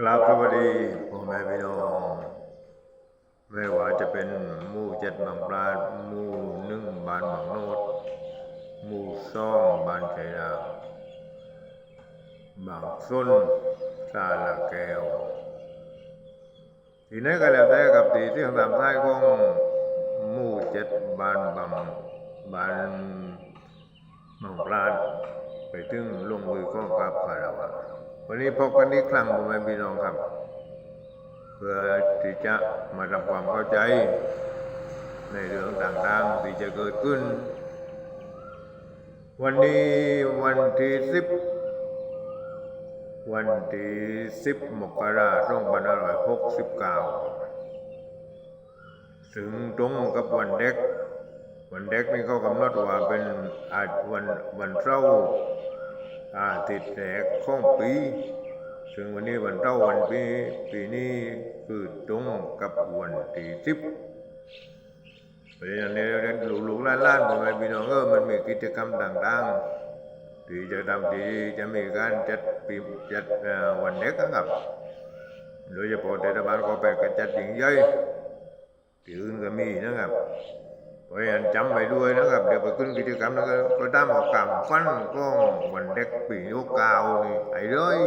กราบสวัสดีพ่อแม่พี่น้องไม่ว่าจะเป็นหมู่เจ็ดบางปลาดหมู่หนึ่งบานบางโนดหมู่สองบานชัยดาวบางส้นซาลาแก้วที่ไหนก็แล้วแต่กับที่ที่ทางตามท้ายของหมู่เจ็ดบานบางบานบางปลาดไปถึงลงมือก็กับคาราวะ วันนี้พบกันอีกครั้งพ่อแม่พี่น้องครับ เพื่อที่จะมาทำความเข้าใจ ในเรื่องต่างๆที่จะเกิดขึ้น วันนี้วันที่สิบวันที่สิบมกราคม2569ถึงตรงกับวันเด็ก วันเด็กนี่เขากำหนดว่าเป็นอาจวันวันเสาร์ อาทิตย์แรกของปี ซึ่งวันนี้วันเท่าวันปี ปีนี้คือตรงกับวันที่สิบเพราะฉะนั้นเนี่ยลูกๆล้านๆของแม่พี่น้องเออมันมีกิจกรรมต่างๆ ที่จะทำที่จะมีการจัดปีจัดวันเด็กนะครับโดยเฉพาะเทศบาลก็แปดก็จัดยิ่งใหญ่ที่อื่นก็มีนะครับ เพราะฉะนั้นจำไปด้วยนะครับ เดี๋ยวไปขึ้นกิจกรรมแล้วก็ก็ตามออกกรรมฟันก็วันเด็กปียุคเก่านี่ไอ้เลย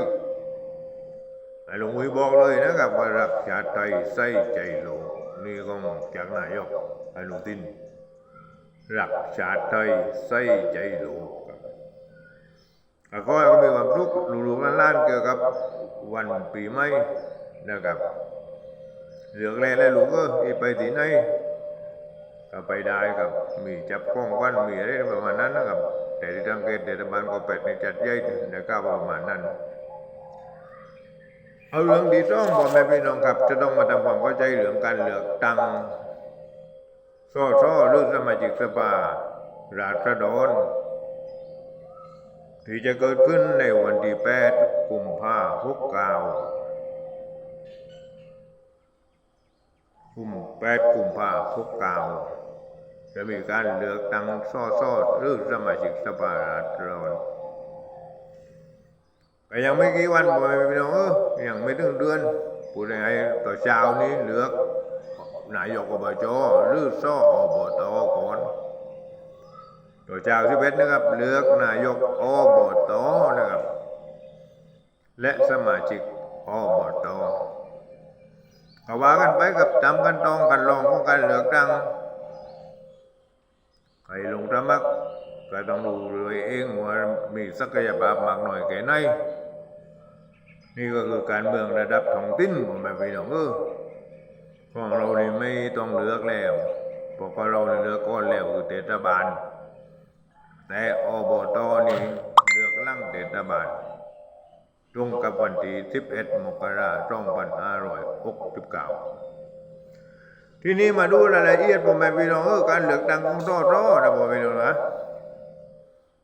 ไอ้หลวงวิบอกเลยนะครับว่ารักชาติไทยใส่ใจโลกนี่ก็จากนายกไอนุทินรักชาติไทยใส่ใจโลกครับแล้วก็มีความสุขลูกๆหล้านๆเกี่ยวกับวันปีใหม่นะครับเรื่อแรกแล้วลูกก็ไปที่ไหน ก็ไปได้ครับมีจับข้องวันมีอะไรประมาณนั้นนะครับ แต่ที่ทางเกตเทศบาลก็เป็ดในจัดใหญ่นะครับประมาณนั้น เอาเรื่องที่สองพ่อแม่พี่น้องครับ จะต้องมาทำความเข้าใจเรื่องการเลือกตั้งสอสอหรือสมาชิกสภาราษฎรที่จะเกิดขึ้นในวันที่แปดกุมภาพันธ์หกเก้ากุมแปดกุมภาพันธ์หกเก้า จะมีการเลือกตั้งสอสอหรือสมาชิกสภาราษฎรก็ยังไม่กี่วันบ่พี่น้องเออยังไม่ถึงเดือนพูดยังไงต่อเช้านี้เลือกนายกอบจหรือซ่ออบตก่อนต่อเช้าที่เบ็ดนะครับ เลือกนายกอบตนะครับ และสมาชิกอบตก็ว่ากันไปกับจำกันตองกันลองของการเลือกตั้ง ใครลงสมัครก็ต้องดูเลยเองว่ามีศักยภาพมากหน่อยแค่ไหนนี่ก็คือการเมืองระดับท้องถิ่นผมแบบพี่น้องเออของเราเนี่ไม่ต้องเลือกแล้วเพราะว่าเราเนี่ยเลือกก้อนแล้วคือเทศบาล แต่อบตนี่เลือกลั่งเทศบาลตรงกับวันที่11มกราคม2569 ทีนี้มาดูรายละเอียดผมแบบพี่น้องเออการเลือกตั้งของสอสอนะผมพี่น้องนะ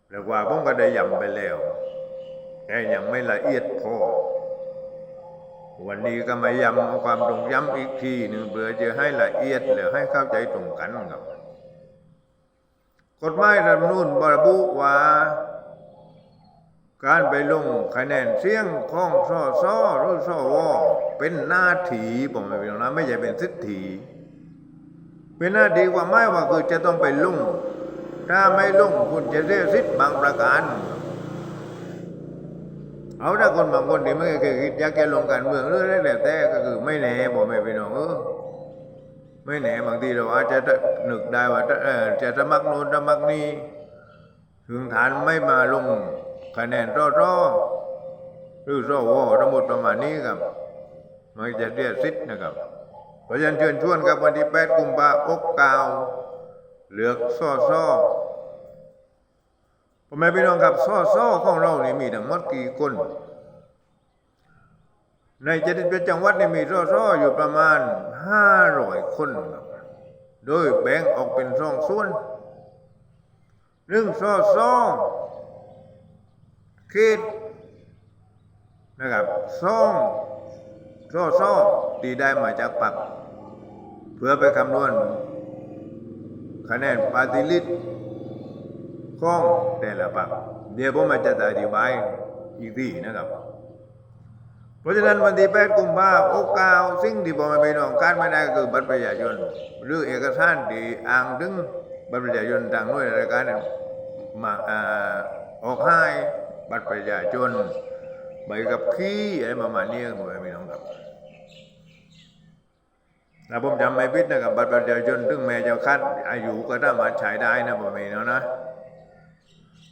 เรียกว่าผมก็ได้ย้ำไปแล้วแต่ยังไม่ละเอียดพอวันนี้ก็มาย้ำเอาความตรงย้ำอีกทีหนึ่งเพื่อจะให้ละเอียดหรือให้เข้าใจตรงกันครับกฎหมายรัฐมนูญระบุว่า การไปลงคะแนนเสียงของสอสอหรือสวเป็นหน้าที่ผมไม่เป็นนะไม่ใช่เป็นสิทธิ เป็นหน้าที่ว่าไม่ว่าคือจะต้องไปลงถ้าไม่ลงคุณจะเสียสิทธิ์บางประการ เอาถ้าคนบางคนที่ไม่เคยคิดอยากจะลงการเมืองหรืออะไรแล้วแต่ก็คือไม่แน่บอกไม่พี่น้องเออไม่แน่บางทีเราอาจจะหนึกได้ว่าจะสมัครโน้นสมัครนี้ถึงฐานไม่มาลงคะแนนรอรอหรือรอวอทั้งหมดประมาณนี้ครับ มันจะเรียกสิทธิ์นะครับ เพราะฉะนั้นเชิญชวนครับวันที่8กุมภาพันธ์อกกาวเลือกซ่อซ่อพ่อแม่พี่น้องครับซ่อซ่อของเรานี่มีทั้งหมดกี่คนในเจ็ดสิบจังหวัดนี่มีซ่อซ่ออยู่ประมาณห้าร้อยคนครับโดยแบ่งออกเป็นสองส่วนหนึ่งซ่อซ่อเขตนะครับสองซ่อซ่อที่ได้มาจากปัก เพื่อไปคำนวณคะแนนปาร์ติลิสของแต่ละปากเดี๋ยวผมมาจะอธิบายอีกทีนะครับ เพราะฉะนั้นวันที่แปดกุมภาโอกาสสิ่งที่บอกมาเป็นของการไม่ได้คือบัตรประชาชนหรือเอกสารที่อ้างถึงบัตรประชาชนทางหน่วยราชการมาออกให้บัตรประชาชนใบกับขี้อะไรประมาณนี้ครับพี่น้องครับ ถ้าผมจำไม่ผิดนะครับบัตรประชาชนถึงแม้จะคัดอายุก็สามารถใช้ได้นะผมเองนะ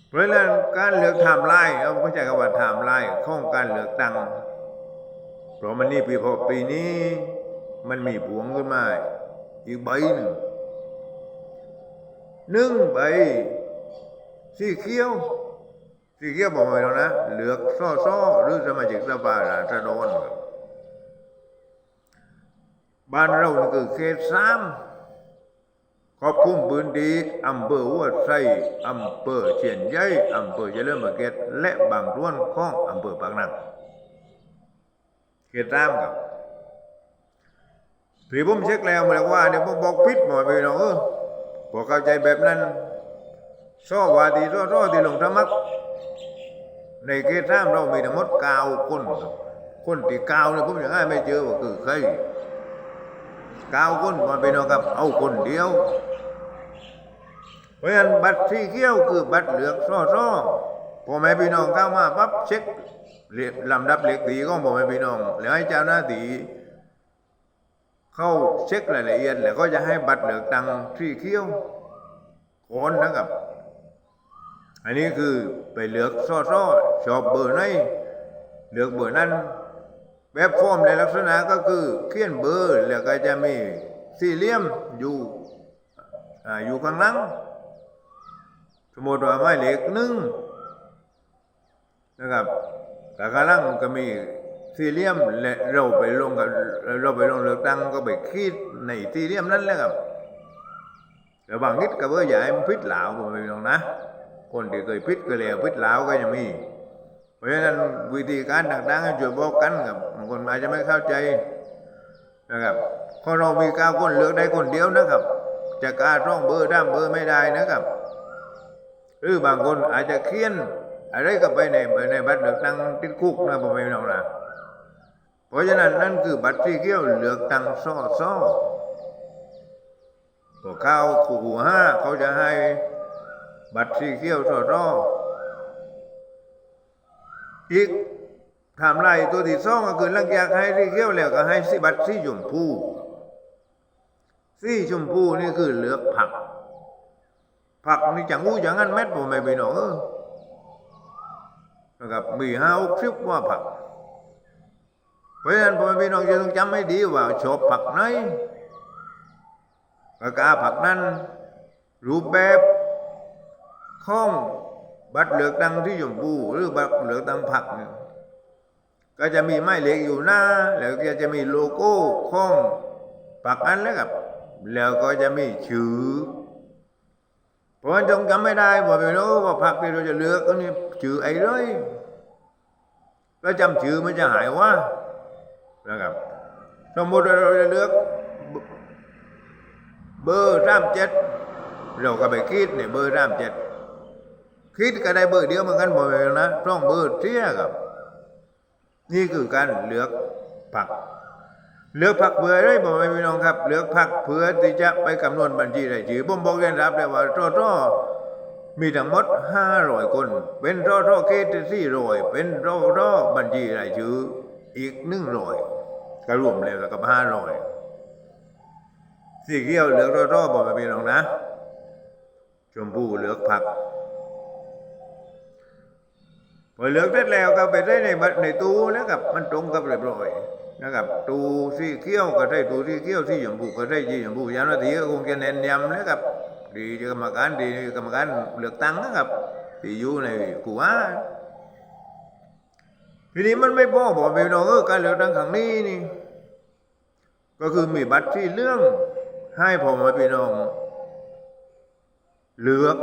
เพราะฉะนั้นการเลือกทม์ไลน์เอาไม่ใช่คำว่าทม์ไลน์ของการเลือกตั้งเพราะมันนี่ปีพอปีนี้ มันมีผวงขึ้นมาอีกใบหนึ่งหนึ่งใบสีเขียวสีเขียวบอกมาแล้วนะเหลือกซ้อซ้อหรือสมาชิกสภาราษฎรครับ บ้านเรานี่คือเขตสามครอบคลุมพื้นที่อำเภอหัวไส้อำเภอเชียนใหญ่อำเภอเจริญบเกตและบางส่วนของอำเภอปากนังเขตตามกับพี่ผมเช็คแล้วมาแล้วว่าเนี่ยผมบอกพิษหมอไปเน้องเออพอเข้าใจแบบนั้นซ้อวาดีซ้อซ้อที่ลงธรรมักในเขตตามเรามีทั้งหมดเก้าคนคนที่เก้าเนี่ยผมยังไม่เจอว่าคือใคร เก้าคนมาไปน้องครับเอาคนเดียว เพราะฉะนั้นบัตรสีเขี้ยวคือบัตรเหลืองซ้อซ้อพอแม่พี่น้องเข้ามาปั๊บเช็คเรียบลำดับเล็กดีของผมให้พี่น้องแล้วให้เจ้าหน้าที่เข้าเช็ครายละเอียด แล้วก็จะให้บัตรเหลือกตังที่เขี้ยวโอนนะครับ อันนี้คือไปเลือกซ้อซ้อชอบเบอร์ไหนเลือกเบอร์นั้น แบบฟอร์มในลักษณะก็คือเขียนเบอร์แล้วก็จะมีสี่เหลี่ยมอยู่ออยู่ข้างหลังสมมติว่าหมายเลขหนึ่งนะครับแต่กำลังก็มีสี่เหลี่ยมและเราไปลงกับเราไปลงเลือกตั้งก็ไปคิดในสี่เหลี่ยมนั้นแหละครับแต่บางนิดก็เบอร์ใหญ่มันพิษเหลาผมไม่ลองนะ คนที่เคยพิษก็แล้วพิษเหลาก็ยังมี ราะฉะนั้นวิธีการต่างๆให้ช่วยบอกกันกับบางคนอาจจะไม่เข้าใจนะครับเพราะเรามีก้าวคนเลือกได้คนเดียวนะครับ จะกล้าร่องเบอร์ร่ามเบอร์ไม่ได้นะครับ หรือบางคนอาจจะเขียนอะไรก็ไปในในบัตรเลือกตั้งติดคุกนะผมไม่น้องนะเพราะฉะนั้นนั่นคือบัตรที่เกี่ยวเลือกตั้งซ่อซ่อพอเข้าขู่ห้าเขาจะให้บัตรสีเขียวซ่อซ่อ อีกถามไรตัวที่สองก็คือลังจากให้สีเขี้ยวแล้วก็ให้สีบัตรสีชมพูสีชมพูนี่คือเลือกผัก ผักนี่จังอู้จังงั้นเม็ดผมไม่ไปหนองเออนะครับมีห้าหกสิบว่าผัก เพราะฉะนั้นพ่อแม่พี่น้องจะต้องจำให้ดีว่าชอบผักไหนปากกาผักนั้นรูปแบบข้อง บัตรเลือกตั้งที่ชมพูหรือบัตรเลือกตั้งผักเนี่ยก็จะมีไม้เหล็กอยู่หน้า แล้วก็จะมีโลโก้ของผักนั้นแล้วกับ แล้วก็จะมีชื่อเพราะฉันจงจำไม่ได้ว่าไม่รู้ว่าผักที่เราจะเลือกก็นี่ชื่อไอ้เลยก็จำชื่อมันจะหายว่านะครับสมมติเราจะเลือก เบอร์สามเจ็ดเราก็ไปคิดเนี่ยเบอร์สามเจ็ด คิดก็ได้เบอร์เดียวเหมือนกันหมดเลยนะต้องเบอร์เที่ยกับ นี่คือการเลือกผัก เลือกผักเบื่อได้บอกไม่พี่น้องครับ เลือกผักเพื่อที่จะไปคำนวณบัญชีรายชื่อผมบอกเรียนรับเลยว่าโตโตมีทั้งหมดห้าร้อยคน เป็นโตโตเกตสี่ร้อยเป็นโตโตบัญชีรายชื่ออีกหนึ่งร้อยก็รวมแล้วกับห้าร้อยสี่เขียวเหลือกโตโตบอกไม่พี่น้องนะชมพู่เหลือกผัก พอเลือกได้แล้วก็ไปได้ในบัตรในตู้แล้วกับมันตรงกับเรียบร้อยนะครับตู้สีเขียวก็ได้ตู้สีเขียวสีชมพูก็ได้สีชมพูยามนาทีก็คงจะเน้นย้ำแล้วกับดีกรรมการดีกรรมการเลือกตั้งนะครับที่อยู่ในกูว่าทีนี้มันไม่พอบอกไปน้องเออการเลือกตั้งครั้งนี้นี่ ก็คือมีบัตรที่เรื่องให้ผมมาพี่น้องเลือก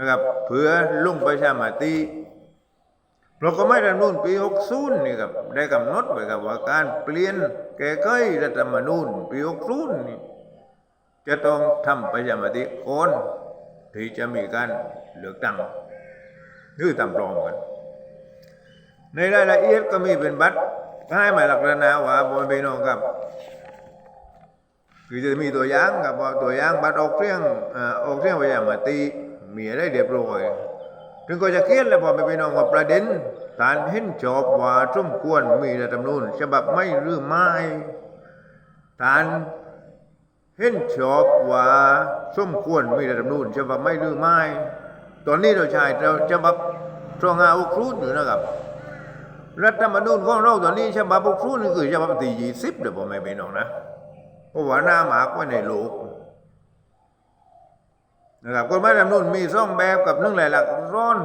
นะครับเพื่อลงประชามติเราก็ไม่รัฐธรรมนูญปี60นี่ครับได้กำหนดไว้ครับว่าการเปลี่ยนแก้ไขรัฐธรรมนูญปี60นี่จะต้องทำประชามติก่อนที่จะมีการเลือกตั้งหรือตามปลอมกัน ในรายละเอียดก็มีเป็นบัตรให้หมายลักษณะว่าบนพี่น้องครับคือจะมีตัวอย่างครับว่าตัวอย่างบัตรออกเสียงเอ่ออกเสียงประชามติ มีอะไรเรียบร้อยถึงก็จะเขียนแล้วพอไปพี่น้องว่าประเด็นการเห็นชอบว่าสมควรมีรัฐธรรมนูญฉบับไม่หรือไม่การเห็นชอบว่าสมควรมีรัฐธรรมนูญฉบับไม่หรือไม่ตอนนี้เราใช้เราฉบับตรงอาอุครูนอยู่นะครับ รัฐธรรมนูญของเราตอนนี้ฉบับอุครูนนี่คือฉบับที่ยี่สิบเดี๋ยวผมไม่พี่น้องนะเพราะว่าหน้าหมากไว้ในโลก นะครับกฎหมายรัฐธรรมนูญมีสองแบบกับหนึ่งหลายหลักร้อน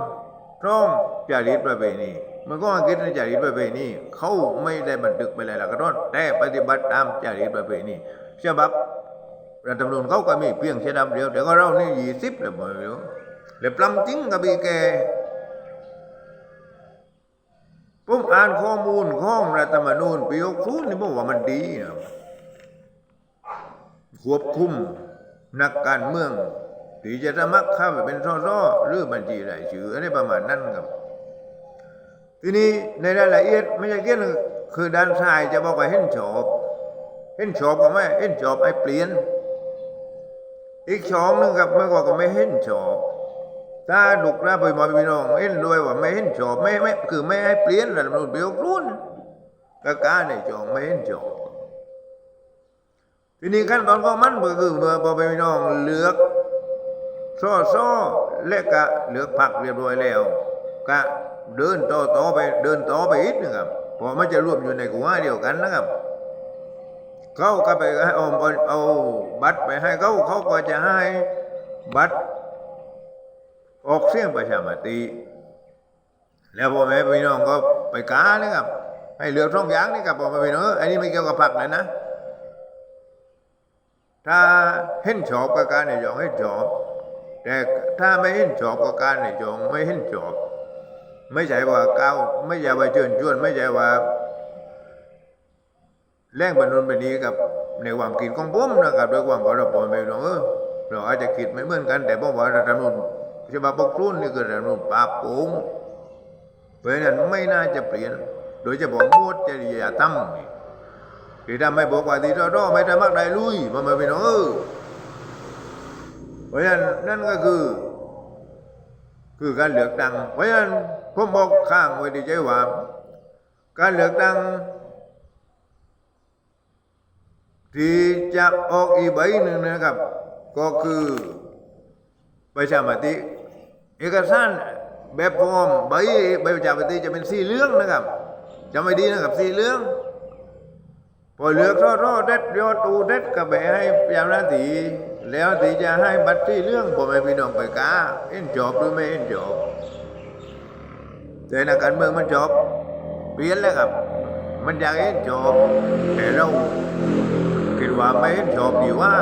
ร้องจารีตประเพณีมันก็อังกฤษในจารีตประเพณีเขาไม่ได้บันทึกไปหลายหลักร้อนแต่ปฏิบัติตามจารีตประเพณีฉบับรัฐธรรมนูญเขาก็มีเพียงฉบับเดียวแต่ก็เรานี่ยี่สิบเลยบ่รู้แล้วปลำจริงกับอีแกผมอ่านข้อมูลของรัฐธรรมนูญปี60นี่ผมว่ามันดีนะควบคุมนักการเมือง ที่จะสมัครเข้าไปเป็นสสหรือบัญชีรายชื่ออะไรประมาณนั้นครับ ทีนี้ในรายละเอียดไม่ใช่เกี่ยนคือด้านซ้ายจะบอกว่าเห็นชอบเห็นชอบก็ไม่เห็นชอบไอ้เปลี่ยน อีกช่องหนึงครับมันก็ก็ไม่เห็นชอบถ้าดุกนะไปมาพี่น้องเห็นด้วยว่าไม่เห็นชอบไม่ไม่คือไม่ให้เปลี่ยนรัฐธรรมนูญเปลี่ยนรุ่นก็การในช่องไม่เห็นชอบทีนี้ขั้นตอนของมันก็คือเมื่อพอไปพี่น้องเลือก ซ้อซ้อและกะเหลือผักเรียบร้อยแล้วกะเดินต่อต่อไปเดินต่อไปอีกนะครับเพอมันจะรวมอยู่ในกัวเดียวกันนะครับเขาก็ไปให้เอาเอาเอาบัตรไปให้เขาเขาก็จะให้บัตรออกเสียงประชามติ แล้วพ่อแม่พี่น้องก็ไปกานะครับให้เหลือกช่องอย่างนี่ครับพ่อแม่พี่น้องเอออันนี้ไม่เกี่ยวกับผักเลยนะ ถ้าเห็นชอบกับการในจองให้ชอบ แต่ถ้าไม่เห็นชอบกับการในจองไม่เห็นชอบ ไม่ใช่ว่าก้าวไม่ใช่ว่าเชิญชวน ไม่ใช่ว่าแรงบันดาลไปนี้กับในความคิดของผมนะครับด้วยความเคารพผมไม่รู้เออเราอาจจะคิดไม่เหมือนกัน แต่ผมว่ารัฐธรรมนูญฉบับปกครุนนี่คือรัฐธรรมนูญปราบโกงเพราะฉะนั้นไม่น่าจะเปลี่ยน โดยเฉพาะหมวดจริยธรรมนี่ที่ทำให้บอกว่าที่เราไม่ได้มักได้ลุยมันไม่เป็นเออ ราะฉะนั้นนั่นก็คือ คือการเลือกตั้งเพราะฉะนั้นผมบอกข้างไว้ดีใจว่า การเลือกตั้งที่จะออกอีกใบหนึ่งนะครับ ก็คือประชามติ เอกสารแบบฟอร์มใบใบประชามติจะเป็นสีเหลืองนะครับจำไม่ดีนะครับสีเหลืองพอเลือกรอรอเด็ดยอดตูเด็ดก็ไปให้ยามนาที แล้วที่จะให้บัตรที่เรื่องผมไม่พี่น้องไปกาเห็นจบหรือไม่เห็นจบแต่นักการเมืองมันจบเปลี่ยนแล้วครับ มันอยากเห็นจบแต่เราคิดว่าไม่เห็นจบดีว่า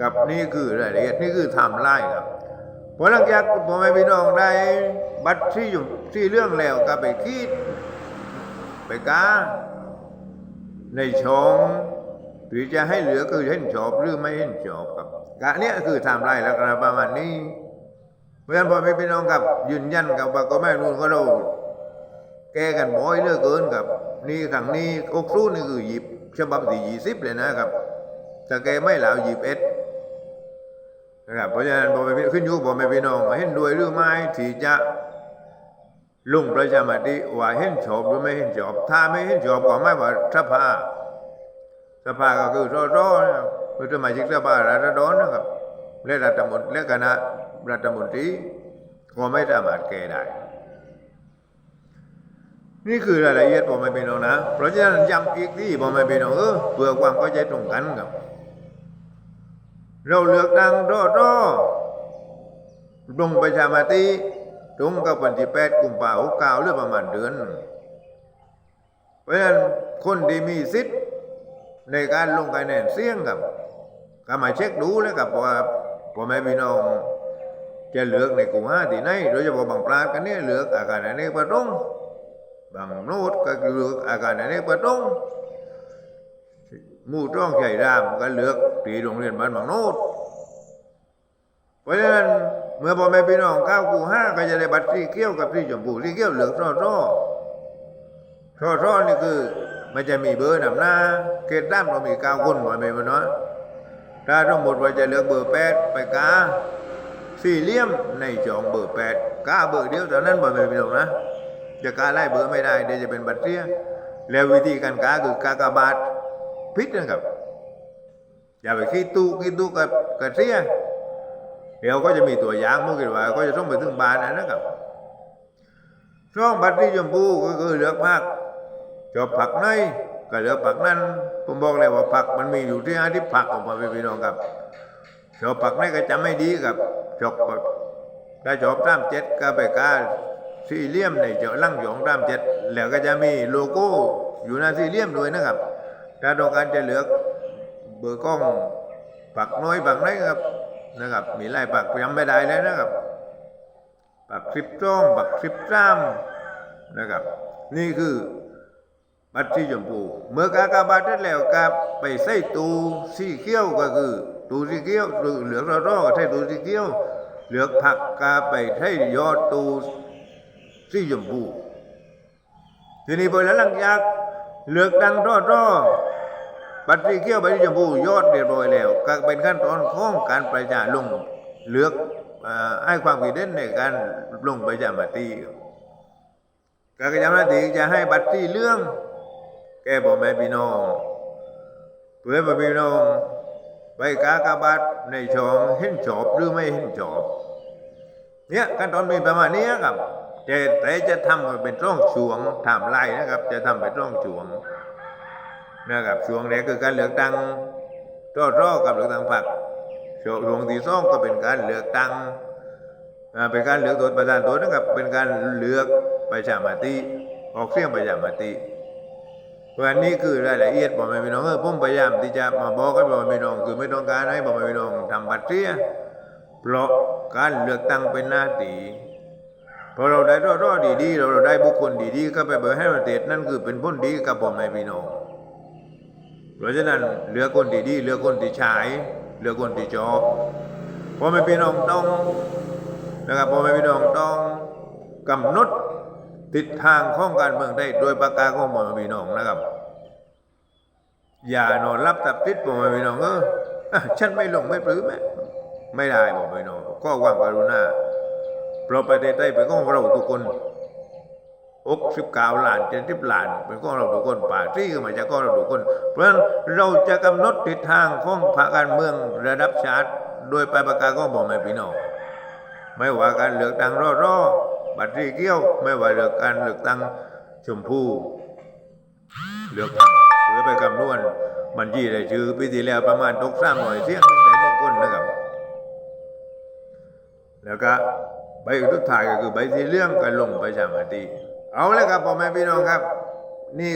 กับนี่คือรายละเอียดนี่คือไทม์ไลน์ครับพอหลังจากผมไม่พี่น้องได้บัตรที่อยู่ที่เรื่องแล้วก็ไปคิดไปกาในช่อง หรือจะให้เหลือคือเห็นชอบหรือไม่เห็นชอบครับกะเนี้ยคือทำลายแล้วกันประมาณนี้ เพราะฉะนั้นพอไม่พี่น้องกับยืนยันกับว่าก็ไม่รู้ก็เราแก้กันบ่อยเลือกเกินกับ นี่ขังนี้อกสู้นี่คือหยิบฉบับที่ยี่สิบเลยนะครับแต่แกไม่เหล่าหยิบเอ็ดนะครับเพราะฉะนั้นพอไม่พี่ขึ้นอยู่พอไม่พี่น้องเห็นด้วยหรือไม่ที่จะลุงประชามติว่าเห็นชอบหรือไม่เห็นชอบ ถ้าไม่เห็นชอบก็ไม่ว่าสภา สภาก็คือรอรอนะครับคือสมาชิกสภารัฐดรนะครับและรัฐมนตรีและคณะรัฐมนตรีก็ไม่สามารถแก้ได้ นี่คือรายละเอียดผมไม่เป็นน้องนะ เพราะฉะนั้นย้ำอีกที่ผมไม่เป็นน้องเออเพื่อความเข้าใจตรงกันครับ เราเลือกตั้งรอรอลงประชามติตรงกับวันที่แปดกุมภาพันธ์เก้าหรือประมาณเดือน เพราะฉะนั้นคนที่มีสิทธิ์ ในการลงคะแนนเสียงกับก็มาเช็คดูแล้วกับว่าพ่อแม่พี่น้องจะเลือกในกลุ่มห้าที่ไหนโดยเฉพาะบางปลากันเนี่ยเลือกอาการอันนี้ประตรงบางโน้ตก็เลือกอาการอันนี้ประตรงมู่ต้องใจรามก็เลือกตีโรงเรียนบ้านบางโน้ตเพราะฉะนั้นเมื่อพ่อแม่พี่น้องเข้าวกูห้าก็จะได้บัตรสีเขี้ยวกับสีชมพูสีเขี้ยวเหลืองร่อร่อร่อร่อนี่คือ มันจะมีเบอร์นำหน้าเกตด้ามเรามีเก้าคนพ่อแม่พี่น้องถ้าทั้งหมดว่าจะเลือกเบอร์แปดไปกาสี่เหลี่ยมในจองเบอร์แปดกาเบอร์เดียวเท่านั้นพ่อแม่พี่น้องนะจะกาไล่เบอร์ไม่ได้เดี๋ยวจะเป็นบัตรเสียแล้ววิธีการกาคือกากบาทพิษนะครับ อย่าไปคิดตู้คิดตู้กับกับเสียเดี๋ยวก็จะมีตัวอย่างมุกิดว่าก็จะต้องไปถึงบ้านนะครับช่องบัตรที่ชมพูก็คือเลือกพัก จบผักในก็เหลือผักนั้นผมบอกเลยว่าผักมันมีอยู่ที่ห้าที่ผักออแม่พี่น้องครับจบผักในก็จะไม่ดีกับจบถ้าจบตามเจ็ดก็ไปกาสี่เหลี่ยมในเจาะลั่งหยองตามเจ็ดแล้วก็จะมีโลโก้อยู่หน้าสี่เหลี่ยมด้วยนะครับถ้าต้องการจะเลือกเบอร์กล้องปักน้อยปักน้อยครับนะครับ มีหลายปักจำไม่ได้เลยนะครับปักคลิปจ้องปักคลิปจ้ามนะครับ นี่คือ บัตรสีชมพูเมื่อกากาบาทได้แล้วกาไปใส่ตูสีเขียวก็คือตูสีเขียวหรือเหลืองรอๆก็ใช้ตูสีเขียวเหลือกผักกาไปใช้ยอดตูสีชมพูทีนี้พอแล้วหลังจากเหลือกดังรอๆบัตรสีเขียวใบสีชมพูยอดเรียบร้อยแล้วก็เป็นขั้นตอนของการประชาลงเลือกอให้ความคิดเห็นในการลงประชามติการกระจำหน้าที่จะให้บัตรสีเหลือง แก่พ่อแม่พี่น้อง เพื่อพ่อพี่น้องไปกากบาทในช่องเห็นชอบหรือไม่เห็นชอบ เนี่ยขั้นตอนมีประมาณนี้ครับแต่แต่จะทำเป็นร่องช่วงทำไล่นะครับ จะทำเป็นร่องช่วงนะครับช่วงแรกคือการเลือกตั้งรอดรอกับเลือกตั้งพรรคช่วงที่สองก็เป็นการเลือกตั้งเป็นการเลือกตัวประธานตัวนะครับเป็นการเลือกประชามติออกเสียงประชามติ วันนี้คือรายละเอียดบอกไม่พี่น้องเออผมพยายามที่จะมาบอกให้บอกไม่พี่น้องคือไม่ต้องการให้บอกไม่พี่น้องทำบัตรเสียเพราะการเลือกตั้งเป็นหน้าทีพอเราได้รอดรอดดีๆเราเราได้บุคคลดีๆก็ไปเบิกให้ประเทศนั่นคือเป็นผลดีกับพ่อแม่พี่น้องเพราะฉะนั้นเหลือคนที่ดีเหลือคนที่ฉายเหลือคนที่จอบพอแม่พี่น้องต้องนะครับพอแม่พี่น้องต้องกำหนด ทิศทางของการเมืองได้โดยประกาศของพ่อม่พี่น้องนะครับ อย่านอนรับตับติดพ่อม่พี่น้องเออฉันไม่ลงไม่ปลื้มแม่ไม่ได้พ่อม่พี่น้องก็วางกรุณาเพราประเทศไทยเป็นของเราทุกคนอกสิบเก้าล้านเจ็ดสิบล้าน เป็นของเราทุกคนป่าที่ก็มาจากของเราทุกคน เพราะฉะนั้นเราจะกำหนดทิศทางของพรรคการเมืองระดับชาติ โดยไปประกาศของพ่อแม่พี่น้องไม่ว่าการเลือกตั้งรอรอ บัตรสีเขียวไม่ว่าเลือกการเลือกตั้งชมพูเลือกเลือไปคำนวณบัญชีรายชื่อปีที่แล้วประมาณตกสามหน่อยเสียงแต่หนึ่งคนนะครับ แล้วก็ใบทุกท้ายก็คือใบที่เรื่องก็ลงประชามติเอาเลยครับพ่อแม่พี่น้องครับ นี่